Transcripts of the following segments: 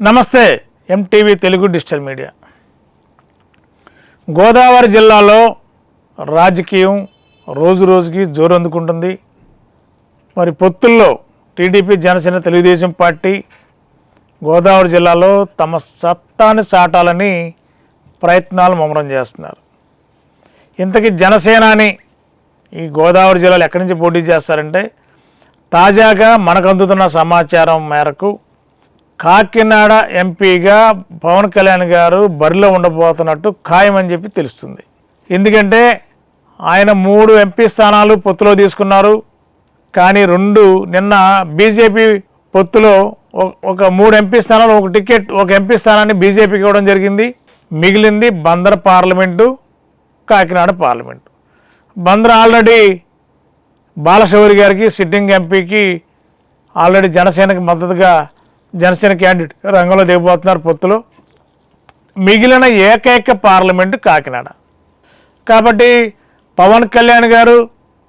నమస్తే MTV Telugu digital media. Godavari జిల్లాలో రాజకీయం రోజు రోజుకి జోరు అందుకుంటుంది. మరి పొత్తుల్లో టీడీపీ జనసేన తెలుగుదేశం పార్టీ గోదావరి జిల్లాలో తమ సత్తాన్ని చాటాలని ప్రయత్నాలు ముమ్మరం చేస్తున్నారు. ఇంతకీ జనసేనాని ఈ గోదావరి జిల్లాలో ఎక్కడి నుంచి పోటీ చేస్తారంటే తాజాగా మనకు అందుతున్న సమాచారం మేరకు కాకినాడ ఎంపీగా పవన్ కళ్యాణ్ గారు బరిలో ఉండబోతున్నట్టు ఖాయమని చెప్పి తెలుస్తుంది. ఎందుకంటే ఆయన మూడు ఎంపీ స్థానాలు పొత్తులో తీసుకున్నారు. కానీ రెండు నిన్న బీజేపీ పొత్తులో ఒక మూడు ఎంపీ స్థానాలు ఒక టికెట్ ఒక ఎంపీ స్థానాన్ని బీజేపీకి ఇవ్వడం జరిగింది. మిగిలింది Bandar parliament Kakinada parliament. Bandar already Balashowry గారికి సిట్టింగ్ ఎంపీకి ఆల్రెడీ జనసేనకి మద్దతుగా జనసేన క్యాండిడేట్ రంగంలో దిగబోతున్నారు పొత్తులో. మిగిలిన ఏకైక పార్లమెంటు కాకినాడ. కాబట్టి పవన్ కళ్యాణ్ గారు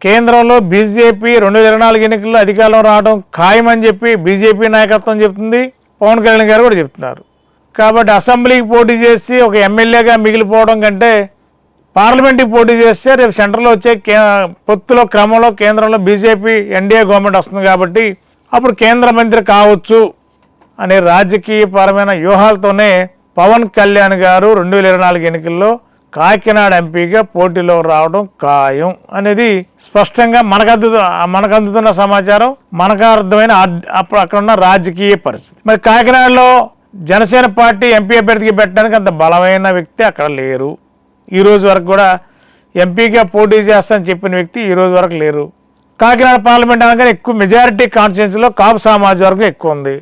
కేంద్రంలో బీజేపీ రెండు వేల ఇరవై నాలుగు ఎన్నికల్లో అధికారంలో రావడం ఖాయమని చెప్పి బీజేపీ నాయకత్వం చెప్తుంది. పవన్ కళ్యాణ్ గారు కూడా చెప్తున్నారు. కాబట్టి అసెంబ్లీకి పోటీ చేసి ఒక ఎమ్మెల్యేగా మిగిలిపోవడం కంటే పార్లమెంట్కి పోటీ చేస్తే రేపు సెంటర్లో వచ్చే కే పొత్తులో క్రమంలో కేంద్రంలో బీజేపీ ఎన్డీఏ గవర్నమెంట్ వస్తుంది కాబట్టి అప్పుడు కేంద్ర మంత్రి కావచ్చు. అనే రాజకీయపరమైన వ్యూహాలతోనే పవన్ కళ్యాణ్ గారు రెండు వేల ఇరవై నాలుగు ఎన్నికల్లో కాకినాడ ఎంపీగా పోటీలో రావడం ఖాయం అనేది స్పష్టంగా మనకు అందు మనకు అందుతున్న సమాచారం మనకు అర్థమైన అప్పుడు అక్కడ ఉన్న రాజకీయ పరిస్థితి. మరి కాకినాడలో జనసేన పార్టీ ఎంపీ అభ్యర్థికి పెట్టడానికి అంత బలమైన వ్యక్తి అక్కడ లేరు. ఈరోజు వరకు కూడా ఎంపీగా పోటీ చేస్తానని చెప్పిన వ్యక్తి ఈరోజు వరకు లేరు. కాకినాడ పార్లమెంట్ అనగానే ఎక్కువ మెజారిటీ కాన్స్టిట్యున్సీలో కాపు సమాజ వర్గం ఎక్కువ ఉంది.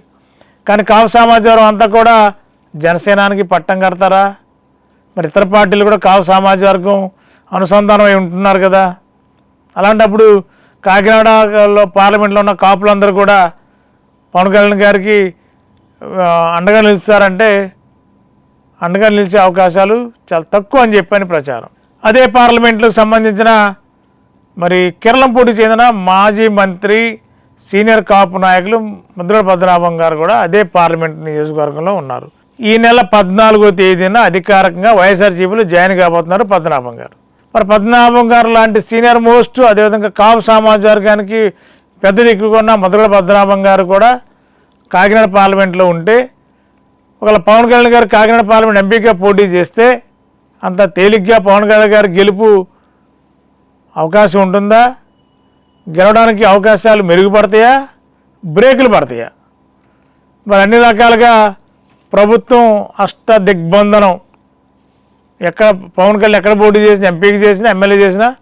కానీ కాపు సమాజ అంతా కూడా జనసేనానికి పట్టం కడతారా? మరి ఇతర పార్టీలు కూడా కావు సమాజ వర్గం అనుసంధానం అయి ఉంటున్నారు కదా. అలాంటప్పుడు కాకినాడలో పార్లమెంట్లో ఉన్న కాపులందరూ కూడా పవన్ కళ్యాణ్ గారికి అండగా నిలుస్తారంటే అండగా నిలిచే అవకాశాలు చాలా తక్కువ అని చెప్పని ప్రచారం. అదే పార్లమెంట్లకు సంబంధించిన మరి కిరళంపూడి చెందిన మాజీ మంత్రి సీనియర్ కాపు నాయకులు ముద్ర పద్మనాభం గారు కూడా అదే పార్లమెంట్ నియోజకవర్గంలో ఉన్నారు. ఈ నెల పద్నాలుగో తేదీన అధికారికంగా వైఎస్ఆర్సీపీలో జాయిన్ కాబోతున్నారు పద్మనాభం గారు. మరి పద్మనాభం గారు లాంటి సీనియర్ మోస్ట్ అదేవిధంగా కాపు సమాజ వర్గానికి పెద్ద దిక్కుగా ఉన్న ముద్ర పద్మనాభం గారు కూడా కాకినాడ పార్లమెంట్లో ఉంటే ఒకవేళ పవన్ కళ్యాణ్ గారు కాకినాడ పార్లమెంట్ ఎంపీగా పోటీ చేస్తే అంత తేలిగ్గా పవన్ కళ్యాణ్ గారి గెలుపు అవకాశం ఉంటుందా? గెలవడానికి అవకాశాలు మెరుగుపడతాయా? బ్రేకులు పడతాయా? మరి అన్ని రకాలుగా ప్రభుత్వం అష్ట దిగ్బంధనం. ఎక్కడ పవన్ కళ్యాణ్ ఎక్కడ పోటీ చేసినా ఎంపీకి చేసినా ఎమ్మెల్యే చేసినా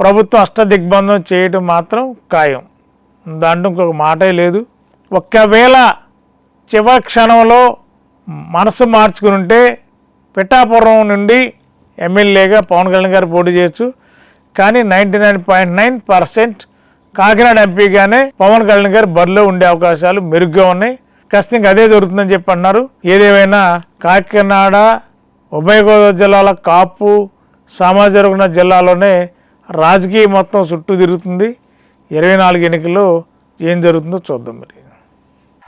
ప్రభుత్వం అష్ట దిగ్బంధనం చేయటం మాత్రం ఖాయం. దాంట్లో ఇంకొక మాటే లేదు. ఒకవేళ చివరి క్షణంలో మనసు మార్చుకుని ఉంటే పిఠాపురం నుండి ఎమ్మెల్యేగా పవన్ కళ్యాణ్ గారు పోటీ చేయొచ్చు. కానీ ninety nine point nine percent Kakinada ఎంపీగానే Pawan Kalyan గారు బరిలో ఉండే అవకాశాలు మెరుగ్గా ఉన్నాయి. ఖచ్చితంగా అదే జరుగుతుందని చెప్పి అన్నారు. ఏదేమైనా కాకినాడ ఉభయ గోదావరి జిల్లాల కాపు సామాజిక జిల్లాలోనే రాజకీయ మొత్తం చుట్టూ తిరుగుతుంది. ఇరవై నాలుగు ఎన్నికల్లో ఏం జరుగుతుందో చూద్దాం మరి.